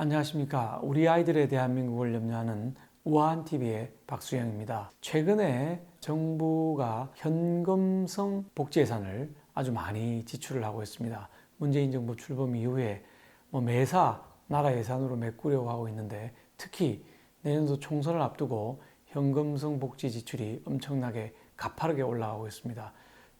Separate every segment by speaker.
Speaker 1: 안녕하십니까. 우리 아이들의 대한민국을 염려하는 우아한 TV의 박수영입니다. 최근에 정부가 현금성 복지 예산을 아주 많이 지출을 하고 있습니다. 문재인 정부 출범 이후에 뭐 매사 나라 예산으로 메꾸려고 하고 있는데 특히 내년도 총선을 앞두고 현금성 복지 지출이 엄청나게 가파르게 올라가고 있습니다.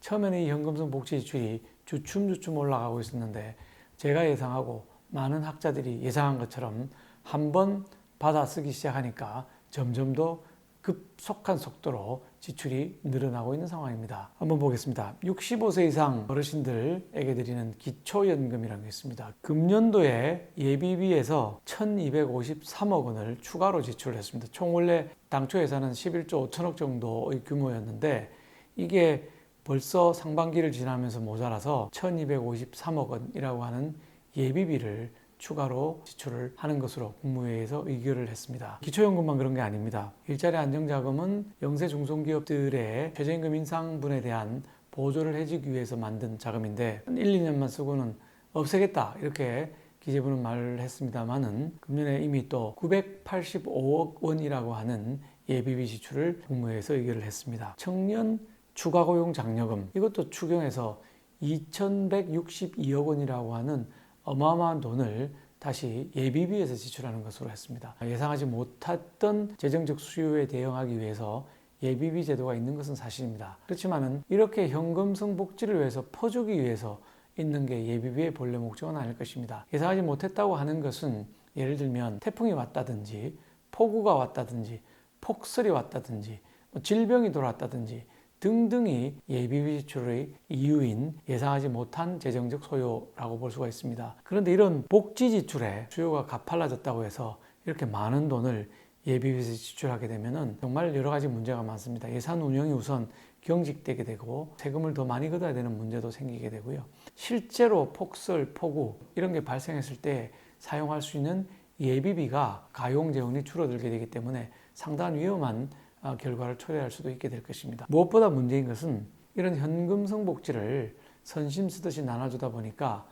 Speaker 1: 처음에는 이 현금성 복지 지출이 주춤주춤 올라가고 있었는데 제가 예상하고 많은 학자들이 예상한 것처럼 한 번 받아 쓰기 시작하니까 점점 더 급속한 속도로 지출이 늘어나고 있는 상황입니다. 한번 보겠습니다. 65세 이상 어르신들에게 드리는 기초연금이라는 게 있습니다. 금년도에 예비비에서 1253억 원을 추가로 지출을 했습니다. 총 원래 당초 예산은 11조 5천억 정도의 규모였는데 이게 벌써 상반기를 지나면서 모자라서 1253억 원이라고 하는 예비비를 추가로 지출을 하는 것으로 국무회의에서 의결을 했습니다. 기초연금만 그런 게 아닙니다. 일자리 안정자금은 영세 중소기업들의 최저임금 인상분에 대한 보조를 해주기 위해서 만든 자금인데 1, 2년만 쓰고는 없애겠다 이렇게 기재부는 말을 했습니다만은 금년에 이미 또 985억 원이라고 하는 예비비 지출을 국무회에서 의결을 했습니다. 청년 추가 고용 장려금 이것도 추경해서 2,162억 원이라고 하는 어마어마한 돈을 다시 예비비에서 지출하는 것으로 했습니다. 예상하지 못했던 재정적 수요에 대응하기 위해서 예비비 제도가 있는 것은 사실입니다. 그렇지만은 이렇게 현금성 복지를 위해서 퍼주기 위해서 있는 게 예비비의 본래 목적은 아닐 것입니다. 예상하지 못했다고 하는 것은 예를 들면 태풍이 왔다든지 폭우가 왔다든지 폭설이 왔다든지 뭐 질병이 돌아왔다든지 등등이 예비비 지출의 이유인 예상하지 못한 재정적 소요라고 볼 수가 있습니다. 그런데 이런 복지 지출에 수요가 가팔라졌다고 해서 이렇게 많은 돈을 예비비에서 지출하게 되면 정말 여러 가지 문제가 많습니다. 예산 운영이 우선 경직되게 되고 세금을 더 많이 걷어야 되는 문제도 생기게 되고요. 실제로 폭설, 폭우 이런 게 발생했을 때 사용할 수 있는 예비비가 가용 재원이 줄어들게 되기 때문에 상당한 위험한 아, 결과를 초래할 수도 있게 될 것입니다. 무엇보다 문제인 것은 이런 현금성 복지를 선심 쓰듯이 나눠주다 보니까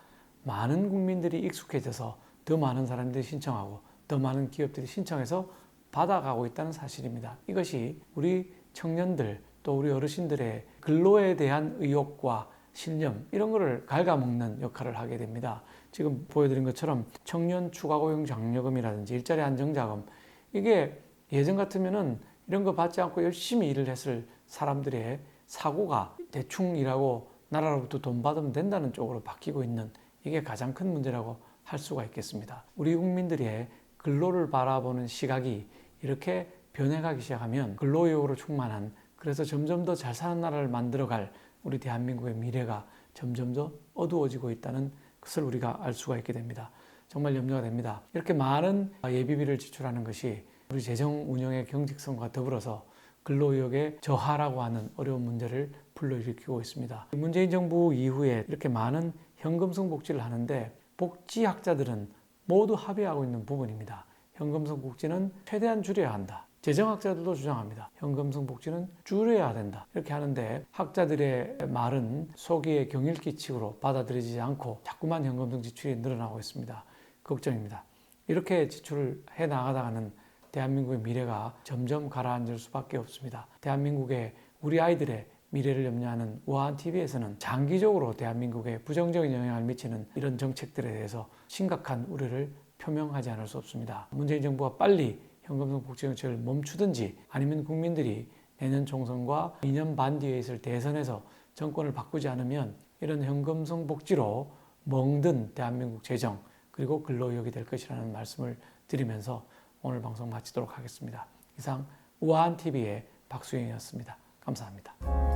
Speaker 1: 많은 국민들이 익숙해져서 더 많은 사람들이 신청하고 더 많은 기업들이 신청해서 받아가고 있다는 사실입니다. 이것이 우리 청년들 또 우리 어르신들의 근로에 대한 의욕과 신념 이런 거를 갉아먹는 역할을 하게 됩니다. 지금 보여드린 것처럼 청년 추가 고용 장려금이라든지 일자리 안정자금 이게 예전 같으면은 이런 거 받지 않고 열심히 일을 했을 사람들의 사고가 대충 일하고 나라로부터 돈 받으면 된다는 쪽으로 바뀌고 있는 이게 가장 큰 문제라고 할 수가 있겠습니다. 우리 국민들의 근로를 바라보는 시각이 이렇게 변해가기 시작하면 근로의욕으로 충만한 그래서 점점 더 잘 사는 나라를 만들어갈 우리 대한민국의 미래가 점점 더 어두워지고 있다는 것을 우리가 알 수가 있게 됩니다. 정말 염려가 됩니다. 이렇게 많은 예비비를 지출하는 것이 우리 재정 운영의 경직성과 더불어서 근로의욕의 저하라고 하는 어려운 문제를 불러일으키고 있습니다. 문재인 정부 이후에 이렇게 많은 현금성 복지를 하는데 복지학자들은 모두 합의하고 있는 부분입니다. 현금성 복지는 최대한 줄여야 한다. 재정학자들도 주장합니다. 현금성 복지는 줄여야 된다. 이렇게 하는데 학자들의 말은 소기의 경일기칙으로 받아들여지지 않고 자꾸만 현금성 지출이 늘어나고 있습니다. 걱정입니다. 이렇게 지출을 해 나가다가는 대한민국의 미래가 점점 가라앉을 수밖에 없습니다. 대한민국의 우리 아이들의 미래를 염려하는 우아한 TV에서는 장기적으로 대한민국에 부정적인 영향을 미치는 이런 정책들에 대해서 심각한 우려를 표명하지 않을 수 없습니다. 문재인 정부가 빨리 현금성 복지 정책을 멈추든지 아니면 국민들이 내년 총선과 2년 반 뒤에 있을 대선에서 정권을 바꾸지 않으면 이런 현금성 복지로 멍든 대한민국 재정 그리고 근로의욕이 될 것이라는 말씀을 드리면서 오늘 방송 마치도록 하겠습니다. 이상 우아한 TV의 박수영이었습니다. 감사합니다.